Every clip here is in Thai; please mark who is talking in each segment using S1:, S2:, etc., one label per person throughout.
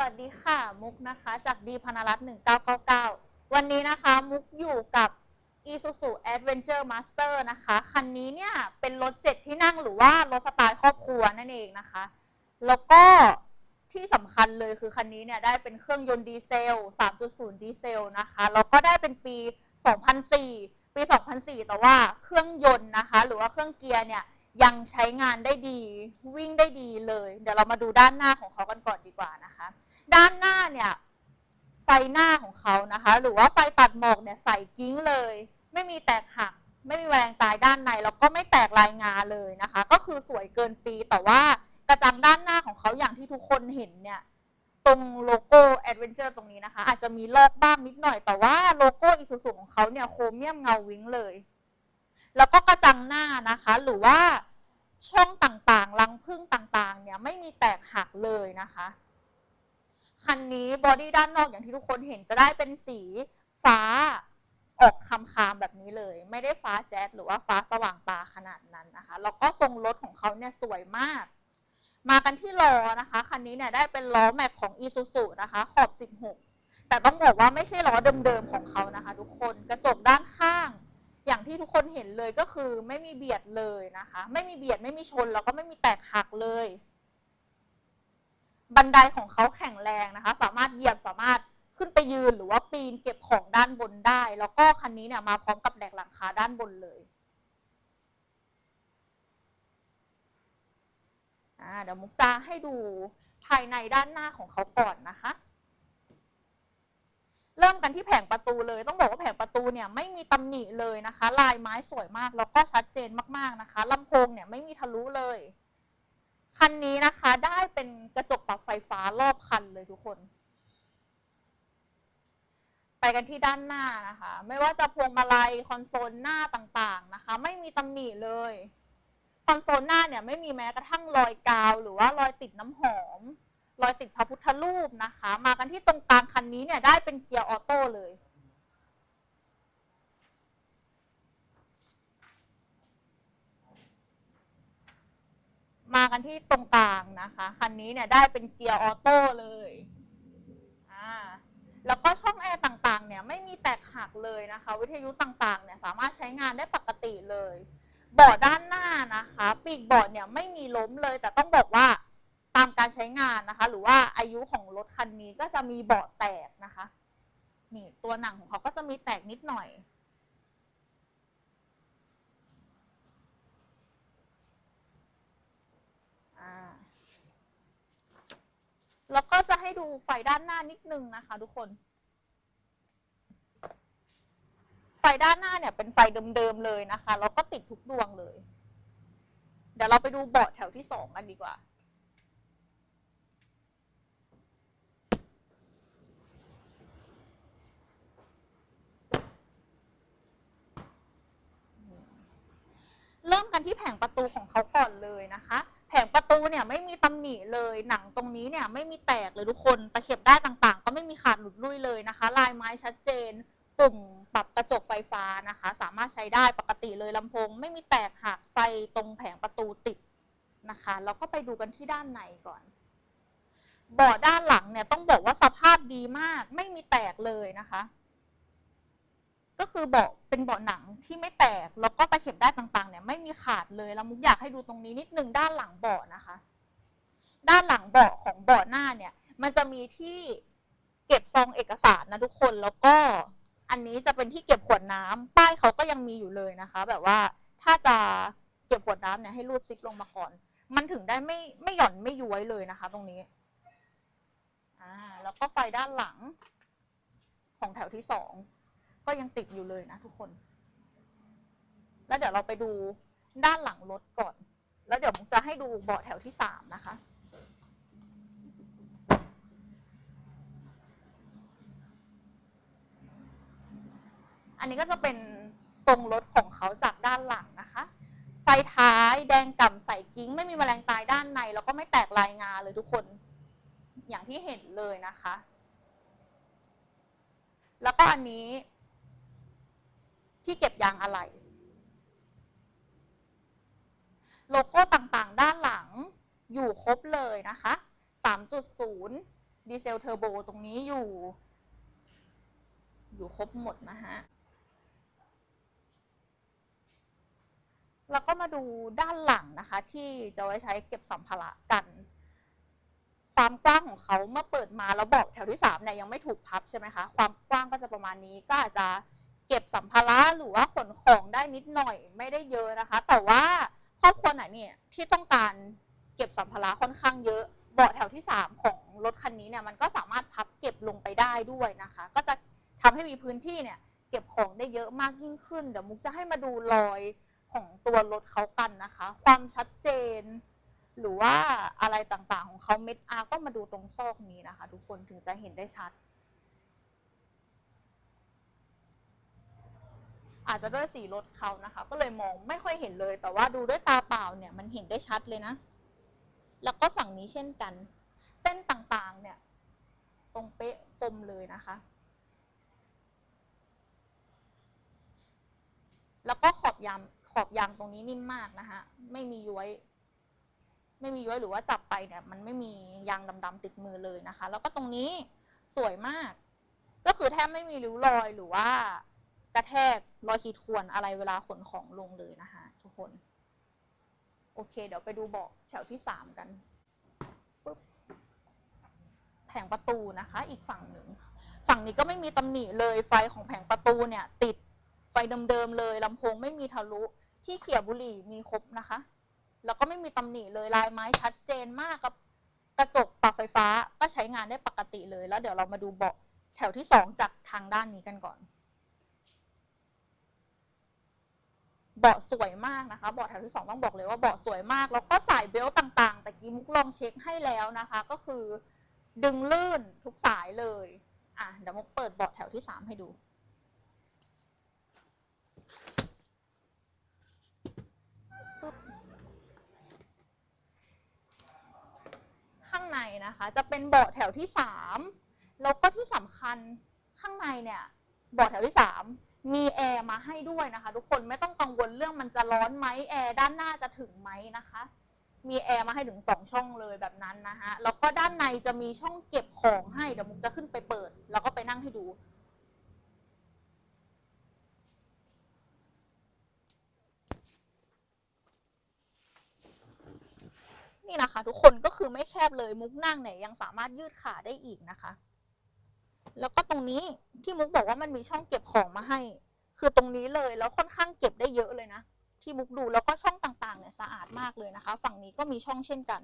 S1: วัสดีค่ะมุกนะคะจากดีพนรัตน์1999 วันนี้นะคะมุกอยู่กับ Isuzu Adventure Master นะคะ คันนี้เนี่ยเป็นรถ 7 ที่นั่งหรือว่ารถสไตล์ครอบครัวนั่นเองนะคะ แล้วก็ที่สำคัญเลยคือคันนี้เนี่ยได้เป็นเครื่องยนต์ดีเซล 3.0 ดีเซลนะคะ แล้วก็ได้เป็นปี 2004 ปี 2004 แต่ว่าเครื่องยนต์นะคะ หรือว่าเครื่องเกียร์เนี่ยยังใช้งานได้ดีวิ่งได้ดีเลย เดี๋ยวเรามาดูด้านหน้าของเขากันก่อนดีกว่านะคะ ด้านหน้าเนี่ยไฟหน้าของเขานะคะ หรือว่าไฟตัดหมอกเนี่ยใส่กิ้งเลย ไม่มีแตกหัก ไม่มีแมลงตายด้านในแล้วก็ไม่แตกลายงาเลยนะคะ ก็คือสวยเกินปีแต่ว่ากระจังด้านหน้าของเขาอย่างที่ทุกคนเห็นเนี่ยตรงโลโก้ Adventure ตรงนี้นะคะ อาจจะมีลอกบ้างนิดหน่อยแต่ว่าโลโก้อิซูซุของเขาเนี่ยโครเมียมเงาวิ้งเลย แล้วก็กระจังหน้านะคะ หรือว่าช่องต่างๆ รังพึ่งต่างๆ เนี่ยไม่มีแตกหักเลยนะคะ คันนี้บอดี้ด้านนอกอย่างที่ทุกคนเห็นจะได้เป็นสีฟ้าออกคำคามแบบนี้เลย ไม่ได้ฟ้าแจ๊ดหรือว่าฟ้าสว่างตาขนาดนั้นนะคะ แล้วก็ทรงรถของเขาเนี่ยสวยมาก มากันที่ล้อนะคะ คันนี้เนี่ยได้เป็นล้อแม็กของ Isuzu นะคะขอบ 16 แต่ต้องบอกว่าไม่ใช่ล้อเดิมๆของเขานะคะ ทุกคนกระจกด้านข้าง อย่างที่ทุกคนเห็นเลยก็คือไม่มีเบียดเลยนะคะ ไม่มีเบียดไม่มีชนแล้วก็ไม่มีแตกหักเลย บันไดของเขาแข็งแรงนะคะ สามารถเหยียบสามารถขึ้นไปยืนหรือว่าปีนเก็บของด้านบนได้ แล้วก็คันนี้เนี่ยมาพร้อมกับแหลกหลังคาด้านบนเลยเดี๋ยวมุกจะให้ดูภายในด้านหน้าของเขาก่อนนะคะ เริ่มกันที่แผงประตูเลย ต้องบอกว่าแผงประตูเนี่ยไม่มีตำหนิเลยนะคะ ลายไม้สวยมากแล้วก็ชัดเจนมากๆนะคะลำโพงเนี่ยไม่มีทะลุเลย คันนี้นะคะได้เป็นกระจกปรับไฟฟ้ารอบคันเลยทุกคน ไปกันที่ด้านหน้านะคะ ไม่ว่าจะพวงมาลัยคอนโซลหน้าต่างๆนะคะ ไม่มีตำหนิเลย คอนโซลหน้าเนี่ยไม่มีแม้กระทั่งรอยกาว หรือว่ารอยติดน้ำหอม รอยติดพระพุทธรูปนะคะ มากันที่ตรงกลางคันนี้เนี่ยได้เป็นเกียร์ออโต้เลย กันที่ตรงกลางนะคะ คันนี้เนี่ยได้เป็นเกียร์ออโต้เลยอ่าแล้วก็ช่องแอร์ต่างๆ เนี่ยไม่มีแตกหักเลยนะคะ วิทยุต่างๆ เนี่ยสามารถใช้งานได้ปกติเลย เบาะด้านหน้านะคะ ปีกเบาะเนี่ยไม่มีล้มเลย แต่ต้องบอกว่าตามการใช้งานนะคะ หรือว่าอายุของรถคันนี้ก็จะมีเบาะแตกนะคะ นี่ตัวหนังของเขาก็จะมีแตกนิดหน่อย อ่า แล้วก็จะให้ดูไฟด้านหน้านิดนึงนะคะ ทุกคน ไฟด้านหน้าเนี่ยเป็นไฟเดิมๆเลยนะคะ แล้วก็ติดทุกดวงเลย เดี๋ยวเราไปดูเบาะแถวที่สองกันดีกว่า เริ่มกันที่แผงประตูของเขาก่อนเลยนะคะ ไม่มีตำหนิเลยหนังตรงนี้เนี่ยไม่มีแตกเลยทุกคนตะเข็บได้านต่างๆ ก็ไม่มีขาดหลุดลุ่ยเลยนะคะ ลายไม้ชัดเจน ปุ่มปรับกระจกไฟฟ้านะคะ สามารถใช้ได้ปกติเลยลำโพง ไม่มีแตกหักไฟตรงแผงประตูติดนะคะแล้วก็ไปดูกันที่ด้านในก่อนเบาะด้านหลังเนี่ยต้องบอกว่าสภาพดีมากไม่มีแตกเลยนะคะ ก็คือเบาะเป็นเบาะหนังที่ไม่แตกแล้วก็ตะเข็บได้านต่างๆเนี่ยไม่มีขาดเลยแล้วมุกอยากให้ดูตรงนี้นิดนึงด้านหลังเบาะนะคะ ด้านหลังเบาะของเบาะหน้าเนี่ย มันจะมีที่เก็บซองเอกสารนะทุกคนแล้วก็อันนี้จะเป็นที่เก็บขวดน้ำป้ายเขาก็ยังมีอยู่เลยนะคะ แบบว่าถ้าจะเก็บขวดน้ำเนี่ยให้รูดซิปลงมาก่อน มันถึงได้ไม่ไม่หย่อนไม่ย้วยเลยนะคะ ตรงนี้อ่าแล้วก็ไฟด้านหลัง ของแถวที่สองก็ยังติดอยู่เลยนะทุกคน แล้วเดี๋ยวเราไปดูด้านหลังรถก่อน แล้วเดี๋ยวมุกจะให้ดูเบาะแถวที่สามนะคะ นนี้ก็จะเป็นทรงรถของเขาจากด้านหลังนะคะ ไฟท้ายแดงก่ำใส่กิ้ง ไม่มีแมลงตายด้านใน แล้วก็ไม่แตกลายงาเลยทุกคน อย่างที่เห็นเลยนะคะ แล้วก็อันนี้ ที่เก็บยางอะไหล่โลโก้ต่างๆ ด้านหลังอยู่ครบเลยนะคะ 3.0 ดีเซลเทอร์โบตรงนี้อยู่ อยู่ครบหมดนะฮะ แล้วก็มาดูด้านหลังนะคะ ที่จะไว้ใช้เก็บสัมภาระกัน ความกว้างของเขาเมื่อเปิดมาแล้วเบอกแถวที่3เนี่ยยังไม่ถูกพับใช่ไหมคะความกว้างก็จะประมาณนี้ก็อาจจะเก็บสัมภาระหรือว่าขนของได้นิดหน่อยไม่ได้เยอะนะคะ แต่ว่าครอบครัวไหนเนี่ยที่ต้องการเก็บสัมภาระค่อนข้างเยอะเบาะแถวที่ 3 ของรถคันนี้เนี่ยมันก็สามารถพับเก็บลงไปได้ด้วยนะคะ ก็จะทำให้มีพื้นที่เนี่ยเก็บของได้เยอะมากยิ่งขึ้น เดี๋ยวมุกจะให้มาดูรอย ของตัวรถเขากันนะคะ ความชัดเจน หรือว่าอะไรต่างๆ ของเขาเม็ดอาก็มาดูตรงซอกนี้นะคะ ทุกคนถึงจะเห็นได้ชัด อาจจะด้วยสีรถเขานะคะ ก็เลยมองไม่ค่อยเห็นเลย แต่ว่าดูด้วยตาเปล่าเนี่ยมันเห็นได้ชัดเลยนะ แล้วก็ฝั่งนี้เช่นกัน เส้นต่างๆเนี่ย ตรงเป๊ะคมเลยนะคะแล้วก็ขอบยาง ขอบยางตรงนี้นิ่มมากนะคะไม่มีย้วย ไม่มีย้วยหรือว่าจับไปเนี่ย มันไม่มียางดำๆติดมือเลยนะคะ แล้วก็ตรงนี้สวยมาก ก็คือแทบไม่มีริ้วรอยหรือว่ากระแทกรอยขีดข่วนอะไรเวลาขนของลงเลยนะคะทุกคน โอเค เดี๋ยวไปดูเบาะแถวที่สามกันปึ๊บแผงประตูนะคะ อีกฝั่งหนึ่งฝั่งนี้ก็ไม่มีตำหนิเลยไฟของแผงประตูเนี่ย ติดไฟเดิมๆเลยลำโพงไม่มีทะลุ ที่เขี่ยบุหรี่มีครบนะคะ แล้วก็ไม่มีตำหนิเลยลายไม้ชัดเจนมากกับกระจกปรับไฟฟ้าก็ใช้งานได้ปกติเลย แล้วเดี๋ยวเรามาดูเบาะแถวที่สองจากทางด้านนี้กันก่อน เบาะสวยมากนะคะเบาะแถวที่สองต้องบอกเลยว่าเบาะสวยมาก แล้วก็สายเบลต์ต่างๆ แต่กี้มุกลองเช็คให้แล้วนะคะ ก็คือดึงลื่นทุกสายเลย อะเดี๋ยวมุกเปิดเบาะแถวที่สามให้ดู ข้างในะคะ จะเป็นเบาะแถวที่สามแล้วก็ที่สำคัญข้างในเนี่ยเบาะแถวที่สามมีแอร์มาให้ด้วยนะคะ ทุกคนไม่ต้องกังวลเรื่องมันจะร้อนไหมแอร์ด้านหน้าจะถึงไหมนะคะ มีแอร์มาให้ถึงสองช่องเลยแบบนั้นนะคะแล้วก็ด้านในจะมีช่องเก็บของให้เดี๋ยวมุกจะขึ้นไปเปิด แล้วก็ไปนั่งให้ดู นี่นะคะ ทุกคนก็คือไม่แคบเลยมุกนั่งเนี่ยยังสามารถยืดขาได้อีกนะคะ แล้วก็ตรงนี้ที่มุกบอกว่ามันมีช่องเก็บของมาให้ คือตรงนี้เลยแล้วค่อนข้างเก็บได้เยอะเลยนะที่มุกดูแล้วก็ช่องต่างๆเนี่ยสะอาดมากเลยนะคะ ฝั่งนี้ก็มีช่องเช่นกัน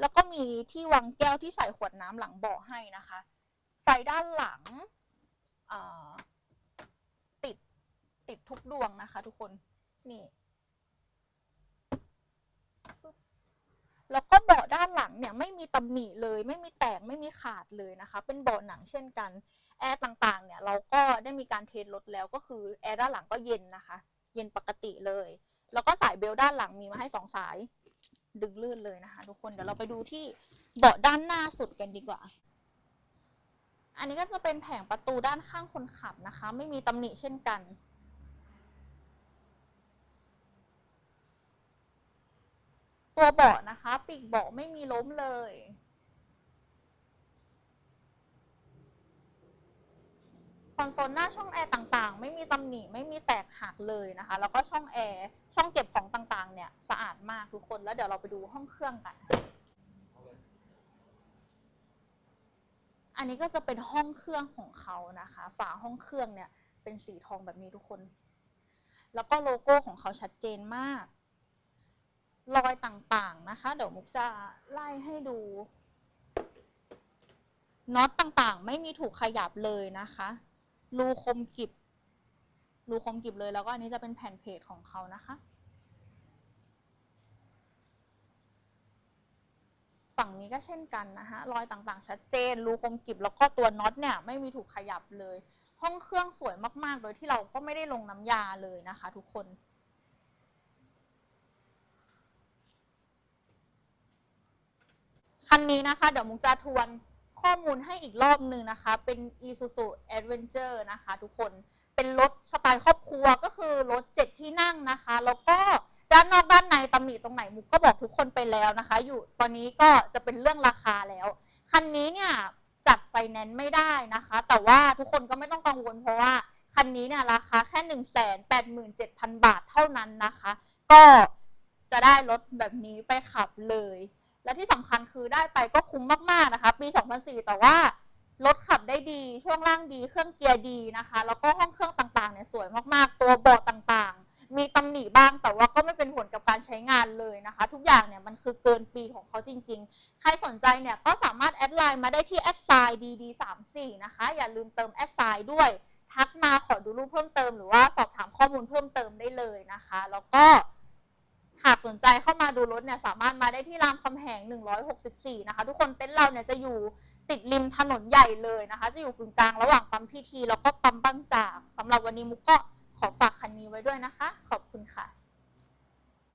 S1: แล้วก็มีที่วางแก้วที่ใส่ขวดน้ำหลังเบาะให้นะคะไฟด้านหลังติดติดทุกดวงนะคะ ทุกคนนี่ แล้วก็เบาะด้านหลังเนี่ย ไม่มีตำหนิเลย ไม่มีแตกไม่มีขาดเลยนะคะ เป็นเบาะหนังเช่นกันแอร์ต่างๆเนี่ยเราก็ได้มีการเทสรถแล้วก็คือแอร์ด้านหลังก็เย็นนะคะ เย็นปกติเลย แล้วก็สายเบลด้านหลังมีมาให้สองสายดึงลื่นเลยนะคะ ทุกคนเดี๋ยวเราไปดูที่เบาะด้านหน้าสุดกันดีกว่า อันนี้ก็จะเป็นแผงประตูด้านข้างคนขับนะคะ ไม่มีตำหนิเช่นกัน ตัว เบาะนะคะ ปีกเบาะไม่มีล้มเลย คอนโซลหน้าช่องแอร์ต่างๆ ไม่มีตำหนิไม่มีแตกหักเลยนะคะ แล้วก็ช่องแอร์ช่องเก็บของต่างๆ เนี่ยสะอาดมากทุกคนแล้วเดี๋ยวเราไปดูห้องเครื่องกัน อันนี้ก็จะเป็นห้องเครื่องของเขานะคะ ฝาห้องเครื่องเนี่ยเป็นสีทองแบบนี้ทุกคน แล้วก็โลโก้ของเขาชัดเจนมาก รอยต่างๆนะคะ เดี๋ยวมุกจะไล่ให้ดูน็อตต่างๆ ไม่มีถูกขยับเลยนะคะ รูคมกิบ รูคมกิบเลยแล้วก็อันนี้จะเป็นแผ่นเพจของเขานะคะ ฝั่งนี้ก็เช่นกันนะคะรอยต่างๆ ชัดเจน รูคมกิบแล้วก็ตัวน็อตเนี่ยไม่มีถูกขยับเลย ห้องเครื่องสวยมากๆ โดยที่เราก็ไม่ได้ลงน้ำยาเลยนะคะ ทุกคน คันนี้นะคะ เดี๋ยวมุกจะทวนข้อมูลให้อีกรอบหนึ่งนะคะ เป็น Isuzu Adventure นะคะ ทุกคนเป็นรถสไตล์ครอบครัวก็คือรถ7ที่นั่งนะคะ แล้วก็ด้านนอกด้านในตำหนิตรงไหนมุกก็บอกทุกคนไปแล้วนะคะ อยู่ตอนนี้ก็จะเป็นเรื่องราคาแล้ว คันนี้เนี่ยจับไฟแนนซ์ไม่ได้นะคะ แต่ว่าทุกคนก็ไม่ต้องกังวลเพราะว่าคันนี้เนี่ยราคาแค่ 1 8 7 0 0 0 บาทเท่านั้นนะคะ ก็จะได้รถแบบนี้ไปขับเลย และที่สำคัญคือได้ไปก็คุ้มมากๆนะคะ ปี 2004 แต่ว่ารถขับได้ดี ช่วงล่างดี เครื่องเกียร์ดีนะคะ แล้วก็ห้องเครื่องต่างๆเนี่ยสวยมากๆ ตัวเบาะต่างๆ มีตำหนิบ้าง แต่ว่าก็ไม่เป็นผลกับการใช้งานเลยนะคะ ทุกอย่างเนี่ยมันคือเกินปีของเขาจริง ๆ ใครสนใจเนี่ยก็สามารถแอดไลน์มาได้ที่แอดไซน์ dd34 นะคะ อย่าลืมเติมแอดไซน์ด้วย ทักมาขอดูรูปเพิ่มเติม หรือว่าสอบถามข้อมูลเพิ่มเติมได้เลยนะคะ แล้วก็ หากสนใจเข้ามาดูรถเนี่ยสามารถมาได้ที่รามคำแหง 164 นะคะ ทุกคนเต็นท์เราเนี่ยจะอยู่ติดริมถนนใหญ่เลยนะคะ จะอยู่กึ่งกลางระหว่างปั๊มพีทีแล้วก็ปั๊มบางจากสำหรับวันนี้มุกก็ขอฝากคันนี้ไว้ด้วยนะคะ ขอบคุณค่ะ